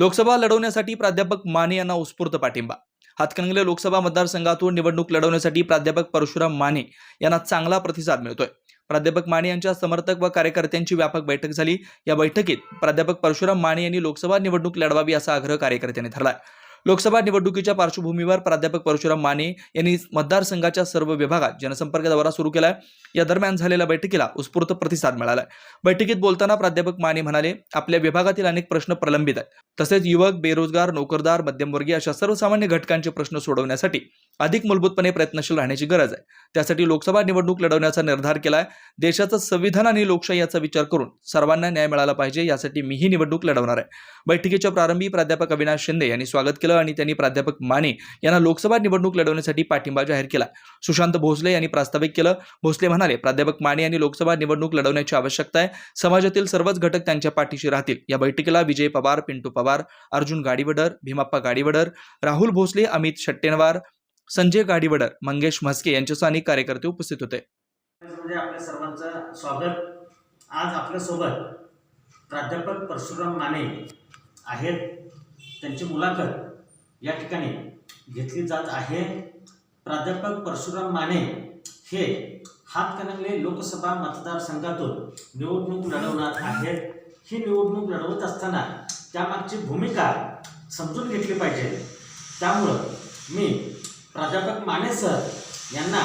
लोकसभा लढवण्यासाठी प्राध्यापक माने यांना उत्स्फूर्त पाठिंबा. हातकणंगले लोकसभा मतदारसंघातून निवडणूक लढवण्यासाठी प्राध्यापक परशुराम माने यांना चांगला प्रतिसाद मिळतोय. प्राध्यापक माने यांच्या समर्थक व कार्यकर्त्यांची व्यापक बैठक झाली. या बैठकीत प्राध्यापक परशुराम माने यांनी लोकसभा निवडणूक लढवावी असा आग्रह कार्यकर्त्यांनी आहे लोकसभा निवडणुकीच्या पार्श्वभूमीवर प्राध्यापक परशुराम माने यांनी मतदारसंघाच्या सर्व विभागात जनसंपर्क दौरा सुरू आहे या दरम्यान झालेल्या बैठकीला उत्स्फूर्त प्रतिसाद मिळाला बैठकीत बोलताना प्राध्यापक माने म्हणाले आपल्या विभागातील अनेक प्रश्न प्रलंबित आहेत. तसेच युवक बेरोजगार नोकरदार मध्यमवर्गीय अशा सर्वसामान्य घटकांचे प्रश्न सोडवण्यासाठी अधिक मूलभूतपणे प्रयत्नशील राहण्याची गरज आहे. त्यासाठी लोकसभा निवडणूक लढवण्याचा निर्धार केला आहे देशाचं संविधान आणि लोकशाही याचा विचार करून सर्वांना न्याय मिळाला पाहिजे यासाठी मीही निवडणूक लढवणार आहे. बैठकीच्या प्रारंभी प्राध्यापक अविनाश शिंदे यांनी स्वागत केलं आणि त्यांनी प्राध्यापक माने यांना लोकसभा निवडणूक लढवण्यासाठी पाठिंबा जाहीर केला. सुशांत भोसले यांनी प्रास्ताविक केलं. भोसले म्हणाले प्राध्यापक माने यांनी लोकसभा निवडणूक लढवण्याची आवश्यकता आहे. समाजातील सर्वच घटक त्यांच्या पाठीशी राहतील. या बैठकीला विजय पवार पिंटू पवार अर्जुन गाडीवडर भीमाप्पा गाडीवडर राहुल भोसले अमित शट्टेनवार संजय गाडीवडर मंगेश म्हस्के यांच्यासह अनेक कार्यकर्ते उपस्थित होते. आपल्या सर्वांचं स्वागत. आज आपल्यासोबत प्राध्यापक परशुराम माने आहेत. त्यांची मुलाखत या ठिकाणी घेतली जात आहे. प्राध्यापक परशुराम माने हे हातकणंगले लोकसभा मतदारसंघातून निवडणूक लढवणार आहेत. ही निवडणूक लढवत असताना त्यामागची भूमिका समजून घेतली पाहिजे. त्यामुळं मी प्राध्यापक माने सर यांना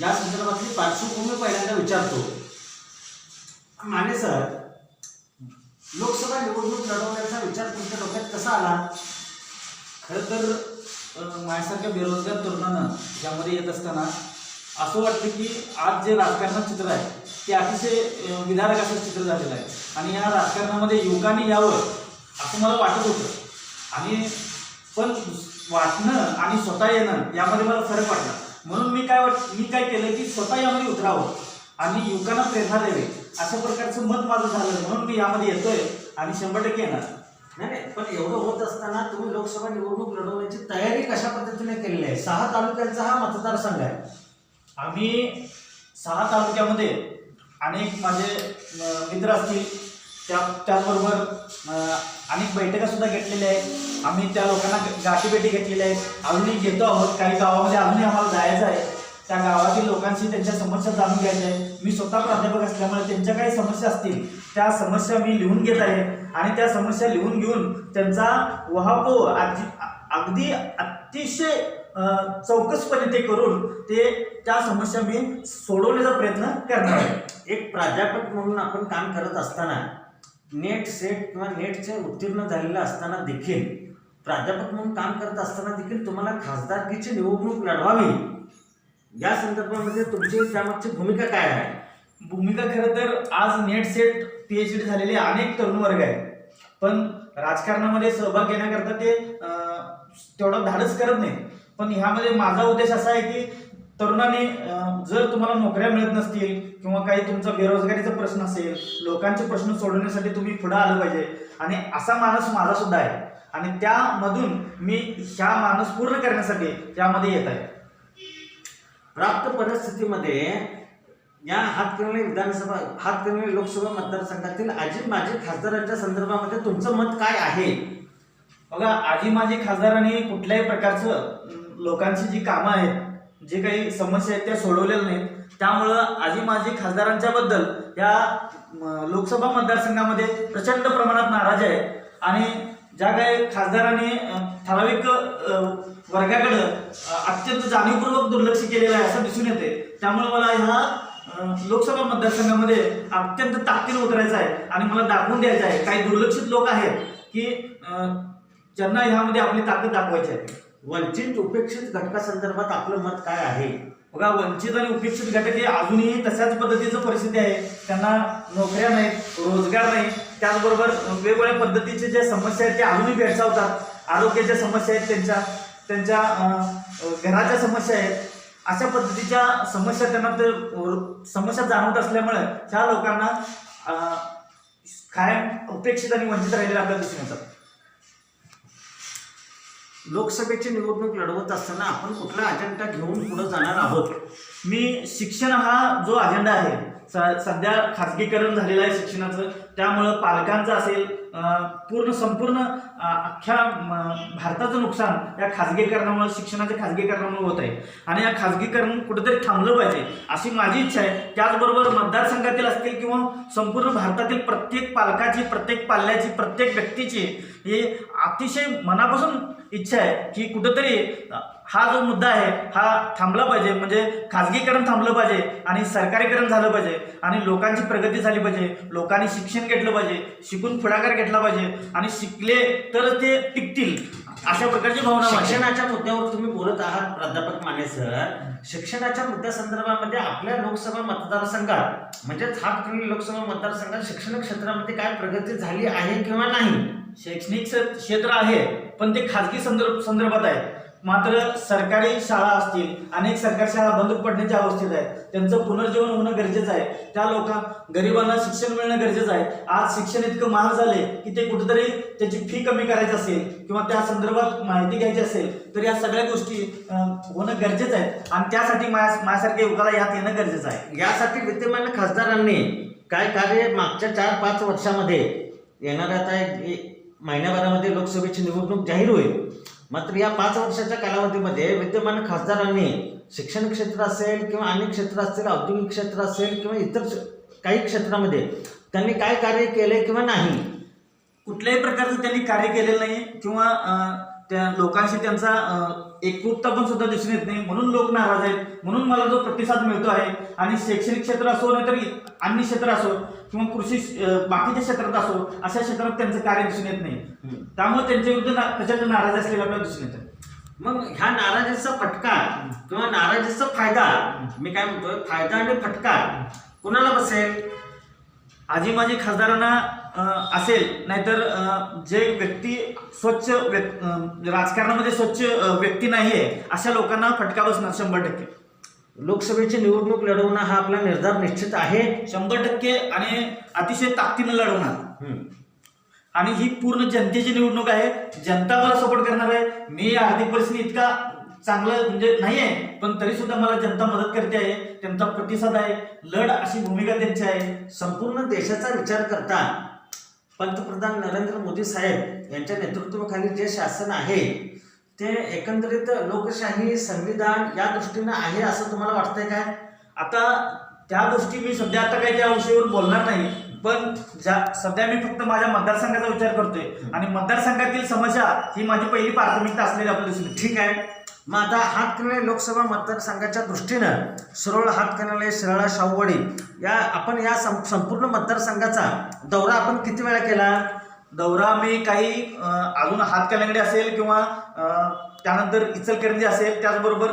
या संदर्भातली पार्श्वभूमी पहिल्यांदा विचारतो. माने सर लोकसभा निवडणूक लढवण्याचा विचार तुमच्या डोक्यात कसा आला? खरं तर माझ्यासारख्या बेरोजगार तरुणांना यामध्ये येत असताना असं वाटतं की आज जे राजकारणात चित्र आहे ते अतिशय विधारक असं चित्र झालेलं आहे. आणि या राजकारणामध्ये युवकांनी यावं असं मला वाटत होतं. आणि पण वाटणं आणि स्वतः येणं यामध्ये मला फरक वाटला. म्हणून मी काय वाट मी काय केलं की स्वतः यामध्ये उतरावं आणि युवकांना प्रेरणा द्यावी. अशा प्रकारचं मत माझं झालं. म्हणून मी यामध्ये येतोय आणि शंभर टक्के येणार. नाही पण एवढं होत असताना तुम्ही लोकसभा निवडणूक लढवण्याची तयारी कशा पद्धतीने केलेली आहे? सहा तालुक्यांचा हा मतदारसंघ आहे. आम्ही सहा तालुक्यामध्ये अनेक माझे मित्र असतील त्या त्याचबरोबर अनेक बैठका सुद्धा घेतलेल्या आहेत. आम्ही त्या लोकांना गाठीपेटी गाठीभेटी घेतलेल्या आहेत. अजूनही घेतो आहोत. काही गावामध्ये अजूनही आम्हाला जायचं आहे. त्या गावातील लोकांशी त्यांच्या समस्या जाणून घ्यायच्या आहे मी स्वतः प्राध्यापक असल्यामुळे त्यांच्या काही समस्या असतील त्या समस्या मी लिहून घेत आहे. आणि त्या समस्या लिहून घेऊन त्यांचा वहापो अगदी अगदी अतिशय चौकसपणे ते करून ते त्या समस्या मी सोडवण्याचा प्रयत्न करणार आहे. एक प्राध्यापक म्हणून आपण काम करत असताना नेट सेट किंवा नेटचे उत्तीर्ण झालेलं असताना देखील प्राध्यापक म्हणून काम करत असताना देखील तुम्हाला खासदारकीची निवडणूक लढवावी. या संदर्भामध्ये तुमची त्यामागची भूमिका काय आहे? भूमिका खरं तर आज NET SET P H D झालेले अनेक तरुण वर्ग आहेत. पण राजकारणामध्ये सहभाग घेण्याकरता ते तेवढं धाडस करत नाही पण ह्यामध्ये माझा उद्देश असा आहे की तरुणांनी जर तुम्हाला नोकऱ्या मिळत नसतील किंवा काही तुमचा बेरोजगारीचा प्रश्न असेल लोकांचे प्रश्न सोडवण्यासाठी तुम्ही पुढे आलं पाहिजे. आणि असा माणूस माझा सुद्धा आहे. आणि त्यामधून मी ह्या माणूस पूर्ण करण्यासाठी त्यामध्ये येत आहे. प्राप्त परिस्थितीमध्ये या हातकणंगले विधानसभा हातकणंगले लोकसभा मतदारसंघातील आजी माजी खासदारांच्या संदर्भामध्ये तुमचं मत काय आहे? बघा आजी माझी खासदारांनी कुठल्याही प्रकारचं लोकांची जी कामं आहेत जे काही समस्या आहेत त्या सोडवलेल्या नाहीत. त्यामुळं आजी माझी खासदारांच्या बद्दल या लोकसभा मतदारसंघामध्ये प्रचंड प्रमाणात नाराज आहे. आणि ज्या काही खासदारांनी ठराविक वर्गाकडं अत्यंत जाणीवपूर्वक दुर्लक्ष केलेलं आहे असं दिसून येते त्यामुळे मला ह्या लोकसभा मतदारसंघामध्ये अत्यंत ताकदीनं उतरायचं आहे आणि मला दाखवून द्यायचं आहे. काही दुर्लक्षित लोक आहेत की ज्यांना ह्यामध्ये आपली ताकद दाखवायची आहे. वंचित उपेक्षित घटकासंदर्भात आपलं मत काय आहे? बघा वंचित आणि उपेक्षित घटक हे अजूनही तशाच पद्धतीचं परिस्थिती आहे. त्यांना नोकऱ्या नाहीत रोजगार नाही त्याचबरोबर वेगवेगळ्या पद्धतीचे ज्या समस्या आहेत त्या अजूनही भेडसावतात. आरोग्याच्या समस्या आहेत त्यांच्या त्यांच्या घराच्या समस्या आहेत. अशा पद्धतीच्या समस्या त्यांना ते समस्या जाणवत असल्यामुळे त्या लोकांना कायम उपेक्षित आणि वंचित राहिलेले आपल्याला दिसून येतात. लोकसभेची निवडणूक लढवत असताना आपण कुठला अजेंडा घेऊन पुढे जाणार आहोत? मी शिक्षण हा जो अजेंडा आहे स- सध्या खाजगीकरण झालेलं आहे शिक्षणाचं त्यामुळं पालकांचं असेल पूर्ण संपूर्ण अख्ख्या भारताचं नुकसान या खाजगीकरणामुळे शिक्षणाच्या खाजगीकरणामुळे होत आहे. आणि या खाजगीकरण कुठेतरी थांबलं पाहिजे अशी माझी इच्छा आहे. त्याचबरोबर मतदारसंघातील असतील किंवा संपूर्ण भारतातील प्रत्येक पालकाची प्रत्येक पाल्याची प्रत्येक व्यक्तीची हे अतिशय मनापासून इच्छा आहे की कुठंतरी हा जो मुद्दा आहे हा थांबला पाहिजे. म्हणजे खाजगीकरण थांबलं पाहिजे आणि सरकारीकरण झालं पाहिजे आणि लोकांची प्रगती झाली पाहिजे लोकांनी शिक्षण घेतलं पाहिजे शिकून पुढाकार घेतला पाहिजे आणि शिकले तर ते टिकतील अशा प्रकारची भावना शिक्षणाच्या मुद्द्यावर तुम्ही बोलत आहात प्राध्यापक माने सर. शिक्षणाच्या मुद्द्यासंदर्भामध्ये आपल्या लोकसभा मतदारसंघात म्हणजेच हातकणंगले लोकसभा मतदारसंघात शिक्षण क्षेत्रामध्ये काय प्रगती झाली आहे किंवा नाही? शैक्षणिक क्षेत्र आहे पण ते खाजगी संदर्भ संदर्भात आहे. मात्र सरकारी शाळा असतील अनेक सरकारी शाळा बंद पडण्याच्या अवस्थेत आहेत. त्यांचं पुनर्जीवन होणं गरजेचं आहे. त्या लोकां गरिबांना शिक्षण मिळणं गरजेचं आहे. आज शिक्षण इतकं महाग झाले की ते कुठेतरी त्याची फी कमी करायची असेल किंवा त्या संदर्भात माहिती घ्यायची असेल तर या सगळ्या गोष्टी होणं गरजेचं आहे. आणि त्यासाठी माझ्या माझ्यासारख्या युवकाला यात येणं गरजेचं आहे. यासाठी विद्यमान खासदारांनी काय कार्य मागच्या चार पाच वर्षामध्ये येणाऱ्या आता एक महिन्याभरामध्ये लोकसभेची निवडणूक जाहीर होईल. मात्र या पाच वर्षाच्या कालावधीमध्ये विद्यमान खासदारांनी शिक्षण क्षेत्र असेल किंवा अनेक क्षेत्र असतील औद्योगिक क्षेत्र असेल किंवा इतर काही क्षेत्रामध्ये त्यांनी काय कार्य केले किंवा नाही? कुठल्याही प्रकारचं त्यांनी कार्य केलेलं नाही किंवा त्या लोकांशी त्यांचा एकरूपता पण सुद्धा दिसून येत नाही. म्हणून लोक नाराज आहेत. म्हणून मला जो प्रतिसाद मिळतो आहे आणि शैक्षणिक क्षेत्र असो नाहीतर अन्य क्षेत्र असो किंवा कृषी बाकीच्या क्षेत्रात असो अशा क्षेत्रात त्यांचं कार्य दिसून येत नाही. त्यामुळे त्यांच्या विरुद्ध प्रचंड नाराज असलेलं आपल्याला दिसून येतं. मग ह्या नाराजीचा फटका किंवा नाराजीचा फायदा मी काय म्हणतोय फायदा आणि फटका कुणाला बसेल? आजी माझी खासदारांना असेल नाहीतर जे व्यक्ती स्वच्छ व्यक्- राजकारणामध्ये स्वच्छ व्यक्ती नाही आहे अशा लोकांना फटका बसणार शंभर टक्के. लोकसभेची निवडणूक लढवणं हा आपला निर्धार निश्चित आहे. शंभर टक्के आणि अतिशय ताकदीनं लढवणार. आणि ही पूर्ण जनतेची निवडणूक आहे. जनता मला सपोर्ट करणार आहे. मी आर्थिक परिस्थिती इतका चांगलं म्हणजे नाही आहे पण तरी सुद्धा मला जनता मदत करते आहे त्यांचा प्रतिसाद आहे लढ अशी भूमिका त्यांची आहे. संपूर्ण देशाचा विचार करता पंतप्रधान नरेंद्र मोदी साहेब यांच्या नेतृत्वाखाली जे शासन आहे ते एकंदरीत लोकशाही संविधान या दृष्टीनं आहे असं तुम्हाला वाटतंय काय? आता त्या गोष्टी मी सध्या आता काही त्या विषयावर बोलणार नाही पण ज्या सध्या मी फक्त माझ्या मतदारसंघाचा विचार करतोय. आणि मतदारसंघातील समस्या ही माझी पहिली प्राथमिकता असलेली आपल्या दिसून ठीक आहे. मग आता हातकणंगले लोकसभा मतदारसंघाच्या दृष्टीनं सुरळ हातकणंगले शिराळा शाहूवाडी या आपण या सं- संपूर्ण मतदारसंघाचा दौरा आपण किती वेळा केला? दौरा मी काही अजून अजून हातकलंगडे असेल किंवा त्यानंतर इचलकरंजी असेल त्याचबरोबर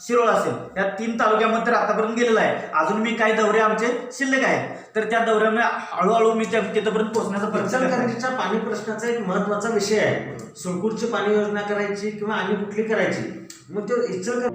शिरोळ असेल या तीन तालुक्यामध्ये तर आतापर्यंत गेलेला आहे. अजून मी काही दौरे आमचे शिल्लक आहेत. तर त्या दौऱ्यामुळे हळूहळू मी त्या तिथपर्यंत पोहोचण्याचा इचलकरंजीच्या पाणी प्रश्नाचा एक महत्त्वाचा विषय आहे. सुळकूरची पाणी योजना करायची किंवा आणि कुठली करायची. मग तो इचलकर